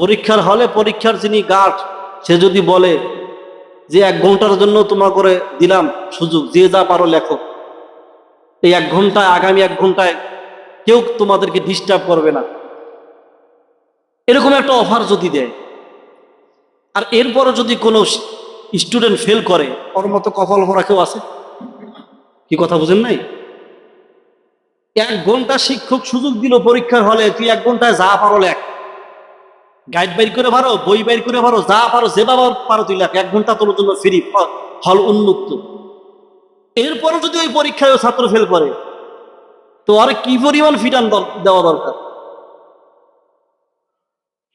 পরীক্ষার হলে পরীক্ষার যিনি গার্ড, সে যদি বলে যে এক ঘণ্টার জন্য তোমার করে দিলাম সুযোগ, যে যা পারো লেখো। এই এক ঘন্টায়, আগামী এক ঘন্টায় কেউ তোমাদেরকে ডিস্টার্ব করবে না। এরকম একটা অফার যদি দেয়, আর এরপরও যদি কোনো স্টুডেন্ট ফেল করে, ওর মতো কপাল ভরা কেউ আছে? কি কথা বুঝেন নাই? এক ঘণ্টা শিক্ষক সুযোগ দিল পরীক্ষার হলে, তুই এক ঘন্টায় যা পারো লেখ। গাইড বাইর করে পারো বই বাইর করে পারো যা পারো যে বাবা পারো তুই লাখ। এক ঘণ্টা তোর জন্য ফ্রি হল উন্মুক্ত। এরপরে যদি ওই পরীক্ষায় ছাত্র ফেল করে, তো আর কি পরিমাণ ফিটান দেওয়া দরকার?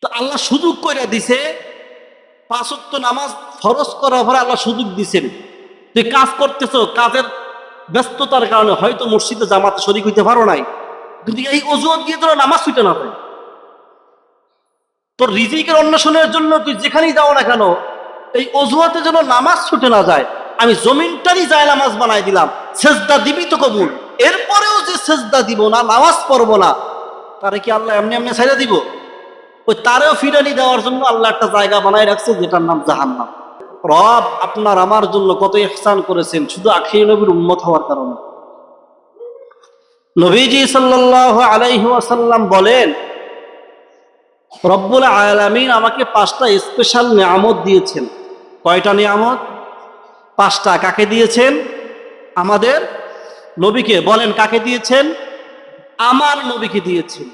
তো আল্লাহ সুযোগ করে দিছে পাঁচত্ব নামাজ ফরজ করার পরে আল্লাহ সুযোগ দিছেন। তুই কাজ করতেছ, কাজের ব্যস্ততার কারণে হয়তো মসজিদে জামাতে শরিক হইতে পারো নাই। কিন্তু এই অজুহাত দিয়ে তোরা নামাজ ছুটে না পায় তোর রিজিকের অন্বেষণের জন্য তুই যেখানেই যাও না কেন, এই অজুহাতে যেন নামাজ ছুটে না যায়, আমি জমিনটারই যায় নামাজ বানাই দিলাম, সেজদা দিবি তো কবুল। এরপরেও যে সেজদা দিব না, নামাজ পড়ব না, তারে কি আল্লাহ এমনি এমনি ছাইড়া দিব? ওই তারেও ফিরানি দেওয়ার জন্য আল্লাহ একটা জায়গা বানায় রাখছে, যেটার নাম জাহান্নাম। রব আপনার আমার জন্য কত ইহসান করেছেন, শুধু আখির নবীর উন্মত হওয়ার কারণে। নবীজি সাল্লাল্লাহু আলাইহি ওয়াসাল্লাম বলেন রব্বুল আলামিন আমাকে পাঁচটা স্পেশাল নিয়ামত দিয়েছেন। কয়টা নিয়ামত? পাঁচটা কাকে দিয়েছেন? আমাদের নবীকে বলেন কাকে দিয়েছেন? আমার নবীকে দিয়েছেন।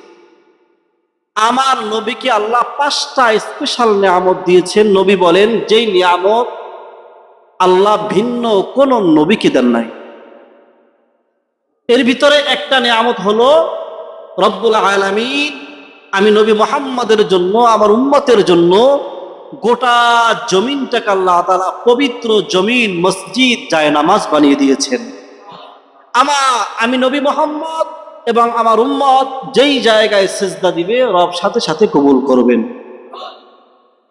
আমার নবীকে আল্লাহ পাঁচটা স্পেশাল নিয়ামত দিয়েছেন। নবী বলেন, যেই নিয়ামত আল্লাহ ভিন্ন কোন নবীকে দেন নাই। এর ভিতরে একটা নিয়ামত হলো, রব্বুল আলামিন আমি নবী মোহাম্মদের জন্য, আমার উম্মতের জন্য গোটা জমিনটাকে আল্লাহ তাআলা পবিত্র জমিন, মসজিদ, যায় নামাজ বানিয়ে দিয়েছেন। আমার আমি নবী মোহাম্মদ এবং আমার উম্মত যেই জায়গায় সেজদা দিবে, রব সাথে সাথে কবুল করবেন।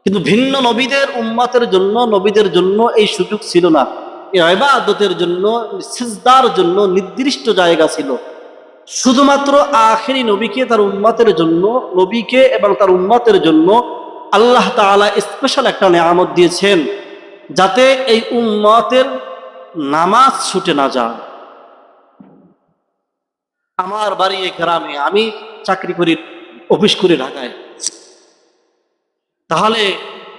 কিন্তু ভিন্ন নবীদের উম্মতের জন্য, নবীদের জন্য এই সুযোগ ছিল না। এই ইবাদতের জন্য, সিজদার জন্য নির্দিষ্ট জায়গা ছিল। শুধুমাত্র আখেরি নবীকে তার উম্মতের জন্য, নবীকে এবং তার উম্মতের জন্য আল্লাহ তাআলা স্পেশাল একটা নিয়ামত দিয়েছেন, যাতে এই উম্মতের নামাজ ছুটে না যায়। আমার বাড়ি এই গ্রামে আমি চাকরি করি অফিস করি ঢাকায়। তাহলে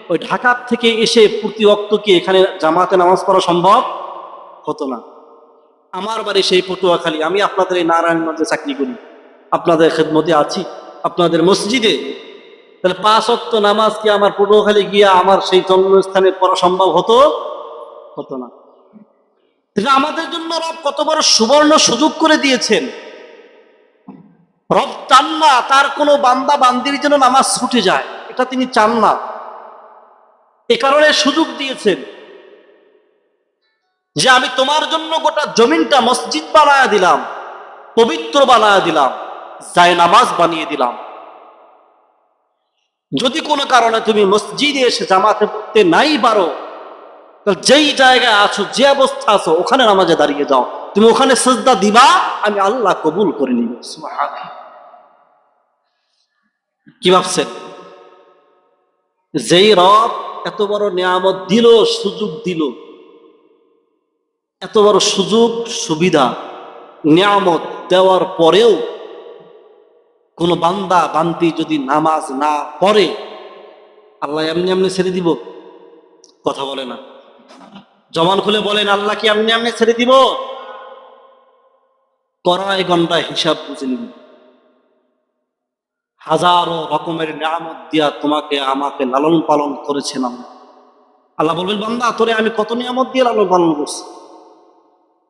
ওই ঢাকার থেকে এসে প্রতি অক্ত কি এখানে জামাতে নামাজ পড়া সম্ভব? হতো না। আমার বাড়ি সেই পটুয়াখালী, আমি আপনাদের এই নারায়ণগঞ্জে চাকরি করি। আপনাদের খেদমতে আছি, আপনাদের মসজিদে। তাহলে পাঁচ অক্ত নামাজ কি আমার পটুয়াখালী গিয়ে আমার সেই জন্মস্থানে পড়া সম্ভব হতো? হতো না। আমাদের জন্য রব কত বড় সুবর্ণ সুযোগ করে দিয়েছেন। রব চান না তার কোনো বান্দা বান্দির যেন নামাজ ছুটে যায়, এটা তিনি চান না। এ কারণে সুযোগ দিয়েছেন। যে আমি তোমার জন্য গোটা জমিনটা মসজিদ বানায়া দিলাম, পবিত্র বানায়া দিলাম, যায় নামাজ বানিয়ে দিলাম। যদি কোনো কারণে তুমি মসজিদে এসে জামাতে পড়তে নাই পারো যেই জায়গায় আছো, যে অবস্থা আছো, ওখানে নামাজে দাঁড়িয়ে যাও। তুমি ওখানে সেজদা দিবা, আমি আল্লাহ কবুল করে নিব। কি ভাবছেন? যেই রব এত বড় নিয়ামত দিল, সুযোগ দিল এত বড় সুযোগ, সুবিধা, নিয়ামত দেওয়ার পরেও কোনো বান্দা, বান্তি যদি নামাজ না পড়ে, আল্লাহ এমনি এমনি ছেড়ে দিব? কথা বলে না। জমান খুলে বলেন, আল্লাহ কি এমনি এমনি ছেড়ে দিব? কড়াই গন্ডায় হিসাব বুঝে নিব হাজারো রকমের নিয়ামত দিয়া তোমাকে, আমাকে লালন পালন করেছেন আমি আল্লাহ বলবেন, বান্দা, তোরে আমি কত নিয়ামত দিয়ে লালন পালন করছি?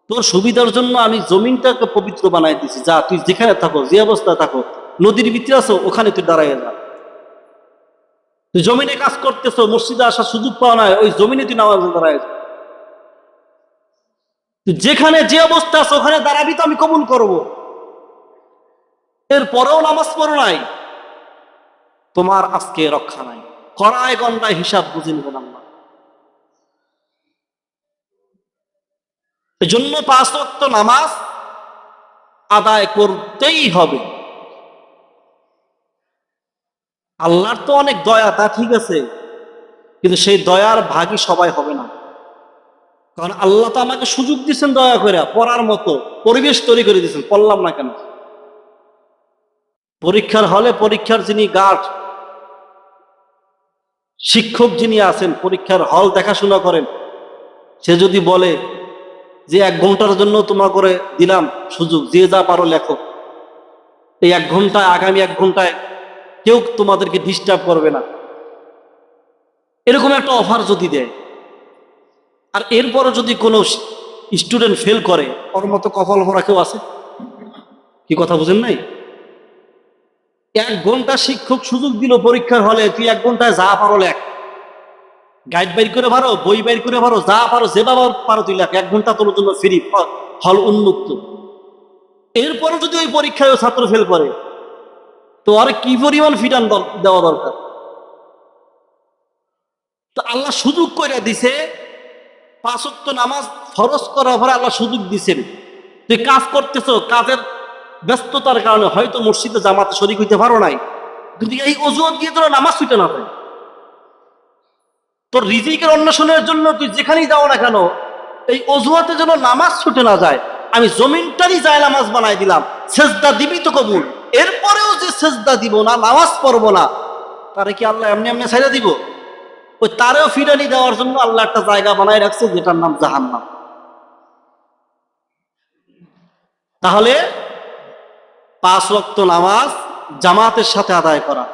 তোর সুবিধার জন্য আমি জমিনটাকে পবিত্র বানাই দিছি। যা, তুই যেখানে থাকো, যে অবস্থায় থাকো, নদীর ভিতরে আছো, ওখানে তুই দাঁড়াইয়ে যা। তুই জমিনে কাজ করতেছো, মসজিদে আসার সুযোগ পাওয়া নাই, ওই জমিনে তুই নামাজ দাঁড়ায় যা। তুই যেখানে যে অবস্থা আছে, ওখানে দাঁড়াবি তো আমি কবুল করব। এরপরেও নামাজ পড়ো নাই। তোমার আজকে রক্ষা নাই। কড়ায় গন্ডায় হিসাব বুঝে নেবেন আল্লাহ। এজন্য পাঁচ ওয়াক্ত নামাজ আদায় করতেই হবে। আল্লাহর তো অনেক দয়া, তা ঠিক আছে, কিন্তু সেই দয়ার ভাগই সবাই হবে না। কারণ আল্লাহ তো আমাকে সুযোগ দিচ্ছেন দয়া করে পড়ার মতো, পরিবেশ তৈরি করে দিয়েছেন, পড়লাম না কেন? পরীক্ষার হলে পরীক্ষার যিনি গার্ড, শিক্ষক যিনি আছেন, পরীক্ষার হল দেখাশোনা করেন, সে যদি বলে যে এক ঘণ্টার জন্য তোমার করে দিলাম সুযোগ, যে যা পারো লেখো। এই এক ঘন্টায়, আগামী এক ঘন্টায় কেউ তোমাদেরকে ডিস্টার্ব করবে না। এরকম একটা অফার যদি দেয়, আর এরপরও যদি কোনো স্টুডেন্ট ফেল করে, ওর মতো কপাল ভরা কেউ আছে? কি কথা বুঝেন নাই? এক ঘণ্টা শিক্ষক সুযোগ দিল পরীক্ষার হলে, তুই এক ঘন্টায় যা পারো লেখ। গাইড বাইর করে পারো বই বাইর করে পারো যা পারো, যেভাবে পারো তুই লেখ, এক ঘণ্টা তোর জন্য ফ্রি হল উন্মুক্ত। এরপরও যদি ওই পরীক্ষায় ছাত্র ফেল করে, তো আর কি পরিমাণ ফিটান দেওয়া দরকার? তো আল্লাহ সুযোগ করে দিছে পাঁচক্ত নামাজ ফরজ করার পরে আল্লাহ সুযোগ দিছেন। তুই কাজ করতেছ, কাজের ব্যস্ততার কারণে হয়তো মসজিদে জামাতে শরিক হইতে পারো নাই, কিন্তু এই অজুহাত দিয়ে তোর নামাজ ছুটে না পায় তোর রিজিকের অন্বেষণের জন্য তুই যেখানেই যাও না কেন, এই অজুহাতে যেন নামাজ ছুটে না যায়, আমি জমিনটারই যায় নামাজ বানাই দিলাম, সেজদা দিবি তো কবুল। এরপরেও যে সেজদা দিব না, নামাজ পড়ব না, তারে কি আল্লাহ এমনি এমনি ছাইড়া দিব? ওই তারেও ফিরানি দেওয়ার জন্য আল্লাহ একটা জায়গা বানায় রাখছে, যেটার নাম জাহান্নাম। তাহলে পাঁচ রক্ত নামাজ জামাতের সাথে আদায় করা।